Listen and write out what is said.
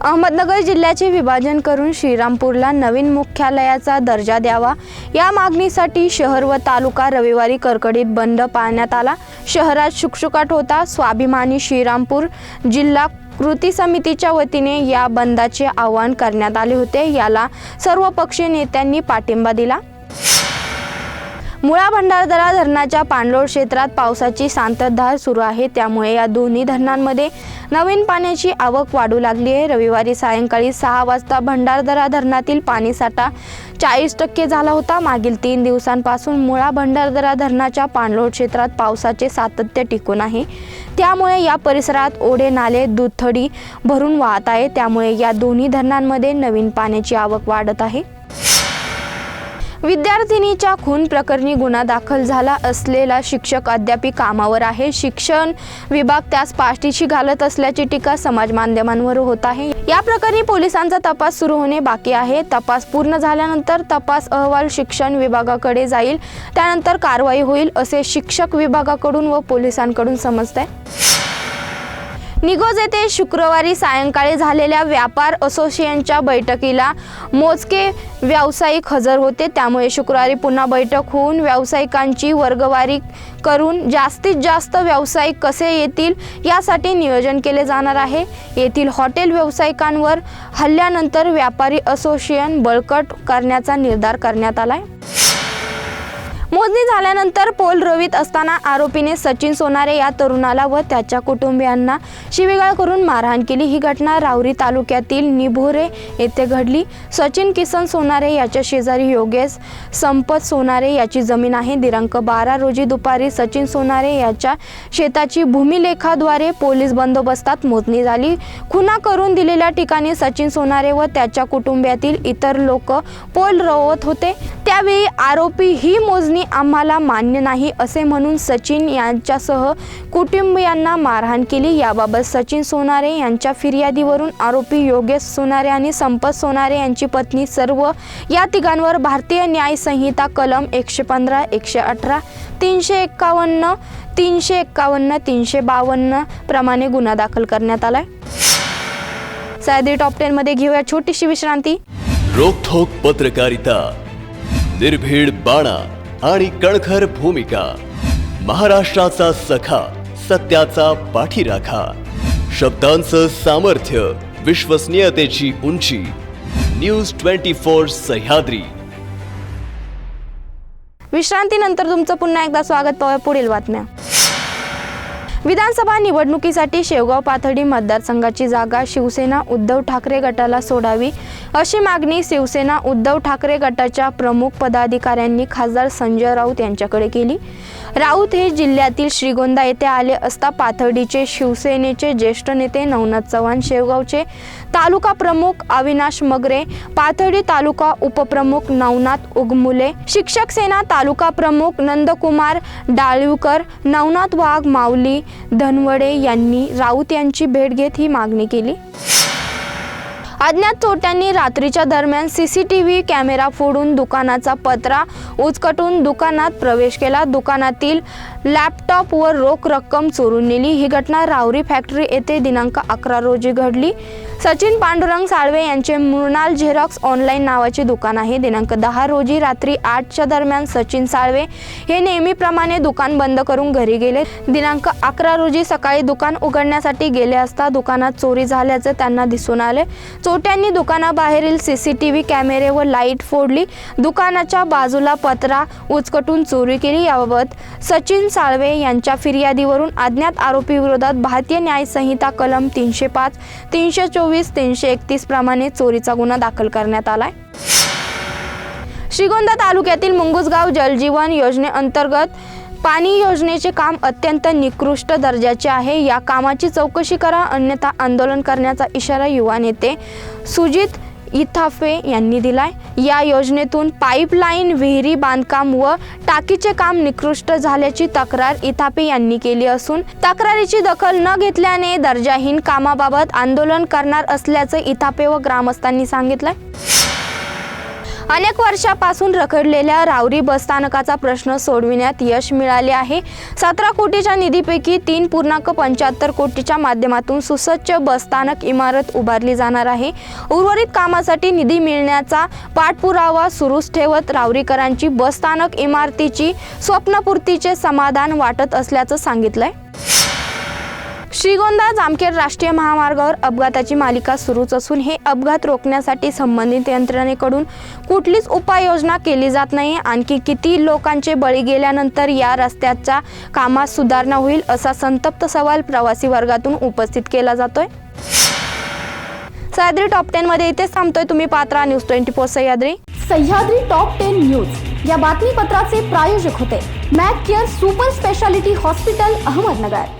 अहमदनगर जिल्ह्याचे विभाजन करून श्रीरामपूरला नवीन मुख्यालयाचा दर्जा द्यावा. या मागणीसाठी शहर व तालुका रविवारी कडकडीत बंद पाळण्यात आला. शहरात शुकशुकाट होता. स्वाभिमानी श्रीरामपूर जिल्हा कृती समितीच्या वतीने या बंदाचे आवाहन करण्यात आले होते. याला सर्व पक्षीय नेत्यांनी पाठिंबा दिला. मुळा भंडारदरा धरणाच्या पाणलोट क्षेत्रात पावसाची संततधार सुरू आहे. त्यामुळे या दोन्ही धरणांमध्ये नवीन पाण्याची आवक वाढू लागली आहे. रविवारी सायंकाळी सहा वाजता भंडारदरा धरणातील पाणीसाठा चाळीस टक्के झाला होता. मागील तीन दिवसांपासून मुळा भंडारदरा धरणाच्या पाणलोट क्षेत्रात पावसाचे सातत्य टिकून आहे. त्यामुळे या परिसरात ओढे नाले दुथडी भरून वाहत आहे. त्यामुळे या दोन्ही धरणांमध्ये नवीन पाण्याची आवक वाढत आहे. विद्यार्थिनीच्या खून प्रकरणी गुन्हा दाखल झाला असलेला शिक्षक अद्यापी कामावर आहे. शिक्षण विभाग त्यास पाठीशी घालत असल्याची टीका समाज माध्यमांवर होत आहे. या प्रकरणी पोलिसांचा तपास सुरू होणे बाकी आहे. तपास पूर्ण झाल्यानंतर तपास अहवाल शिक्षण विभागाकडे जाईल. त्यानंतर कारवाई होईल असे शिक्षक विभागाकडून व पोलिसांकडून समजत आहे निगोज येथे शुक्रवारी सायंकाळी झालेल्या व्यापार असोसिएशनच्या बैठकीला मोजके व्यावसायिक हजर होते. त्यामुळे शुक्रवारी पुन्हा बैठक होऊन व्यावसायिकांची वर्गवारी करून जास्तीत जास्त व्यावसायिक कसे येतील यासाठी नियोजन केले जाणार आहे. येथील हॉटेल व्यावसायिकांवर हल्ल्यानंतर व्यापारी असोसिएशन बळकट करण्याचा निर्धार करण्यात आला आहे मोजणी झाल्यानंतर पोल रवीत असताना आरोपीने सचिन सोनारे या तरुणाला व त्याच्या कुटुंबियांना शिवीगाळ करून मारहाण केली. ही घटना रावरी तालुक्यातील निभोरे येथे घडली. सचिन किसन सोनारे याच्या शेजारी योगेश संपत सोनारे याची जमीन आहे. दिनांक बारा रोजी दुपारी सचिन सोनारे याच्या शेताची भूमिलेखाद्वारे पोलीस बंदोबस्तात मोजणी झाली. खुना करून दिलेल्या ठिकाणी सचिन सोनारे व त्याच्या कुटुंबातील इतर लोक पोल रोवत होते. त्यावेळी आरोपी ही मोजणी आम्हाला मान्य नाही असे म्हणून सचिन यांच्यासह कुटुंबियांना मारहाण केली. याबाबत सचिन सोनारे यांच्या फिर्यादीवरून आरोपी योगेश सोनारे आणि संपत सोनारे यांची पत्नी सर्व या तिघांवर भारतीय न्याय संहिता कलम एकशे पंधरा एकशे अठरा तीनशे एक्कावन्न तीनशे एक्कावन्न तीनशे बावन्न प्रमाणे गुन्हा दाखल करण्यात आलाय. सायदी टॉप टेन मध्ये घेऊया छोटीशी विश्रांती. रोखोक पत्रकारिता. निर्भीड बाणा आणि कणखर भूमिका. महाराष्ट्राचा सखा सत्याचा पाठीराखा. शब्दांचं सामर्थ्य विश्वसनीयतेची उंची. News twenty four Sahyadri. विश्रांतीनंतर तुमचं पुन्हा एकदा स्वागत पाहूया पुढील बातम्या. विधानसभा निवडणुकीसाठी शेवगाव पाथर्डी मतदारसंघाची जागा शिवसेना उद्धव ठाकरे गटाला सोडावी अशी मागणी शिवसेना उद्धव ठाकरे गटाच्या प्रमुख पदाधिकाऱ्यांनी खासदार संजय राऊत यांच्याकडे केली. राऊत हे जिल्ह्यातील श्रीगोंदा येथे आले असता पाथर्डीचे शिवसेनेचे ज्येष्ठ नेते नवनाथ चव्हाण शेवगावचे तालुका प्रमुख अविनाश मगरे पाथर्डी तालुका उपप्रमुख नवनाथ उगमुले शिक्षक सेना तालुका प्रमुख नंदकुमार डाळीवकर नवनाथ वाघ माऊली धनवडे यांनी राऊत यांची भेट घेत ही मागणी केली. अज्ञात चोरट्यांनी रात्रीच्या दरम्यान C C T V camera फोडून दुकानाचा पत्रा उचकटून दुकानात प्रवेश केला. दुकानातील लॅपटॉपवर रोख रक्कम चोरून नेली. ही घटना रावरी फॅक्टरी येथे दिनांक अकरा रोजी घडली. सचिन पांडुरंग साळवे यांचे मृणाल झेरॉक्स ऑनलाईन नावाचे दुकान आहे. दिनांक दहा रोजी रात्री आठच्या दरम्यान सचिन साळवे हे नेहमीप्रमाणे दुकान बंद करून घरी गेले. दिनांक अकरा रोजी सकाळी दुकान उघडण्यासाठी गेले असता दुकानात चोरी झाल्याचे त्यांना दिसून आले. चोट्यांनी दुकानाबाहेरील सी सी टी व्ही कॅमेरे व लाइट फोडली. दुकानाच्या बाजूला पत्रा उचकटून चोरी केली. याबाबत सचिन साळवे यांच्या फिर्यादीवरून अज्ञात आरोपी विरोधात भारतीय न्याय संहिता कलम तीनशे पाच तीनशे चोवीस तीनशे एकतीस प्रमाणे चोरीचा गुन्हा दाखल करण्यात आलाय. श्रीगोंदा तालुक्यातील मुंगुसगाव जलजीवन योजनेअंतर्गत पाणी योजनेचे काम अत्यंत निकृष्ट दर्जाचे आहे. या कामाची चौकशी करा अन्यथा आंदोलन करण्याचा इशारा युवा नेते सुजित इथाफे यांनी दिलाय. या योजनेतून पाईपलाईन विहिरी बांधकाम व टाकीचे काम निकृष्ट झाल्याची तक्रार इथापे यांनी केली असून तक्रारीची दखल न घेतल्याने दर्जाहीन कामाबाबत आंदोलन करणार असल्याचं इथापे व ग्रामस्थांनी सांगितलंय. अनेक वर्षापासून रखडलेल्या रावरी बसस्थानकाचा प्रश्न सोडविण्यात यश मिळाले आहे. सतरा कोटीच्या निधीपैकी तीन पूर्णांक पंच्याहत्तर कोटीच्या माध्यमातून सुसज्ज बसस्थानक इमारत उभारली जाणार आहे. उर्वरित कामासाठी निधी मिळण्याचा पाठपुरावा सुरूच ठेवत रावरीकरांची बसस्थानक इमारतीची स्वप्नपूर्तीचे समाधान वाटत असल्याचं सांगितलंय. श्रीगोंदा जामखेड राष्ट्रीय महामार्गावर अपघाताची मालिका सुरूच असून हे अपघात रोखण्यासाठी संबंधित यंत्रणेकडून कुठलीच उपाययोजना केली जात नाही. आणखी किती लोकांचे बळी गेल्यानंतर या रस्त्याच्या कामात सुधारणा होईल असा संतप्त सवाल प्रवासी वर्गातून उपस्थित केला जातोय. सह्याद्री टॉप टेन मध्ये इथेच थांबतोय तुम्ही Patra news twenty four Sahyadri. Sahyadri top ten news. या बातमीपत्राचे प्रायोजक होते. Mac care super speciality hospital Ahmednagar.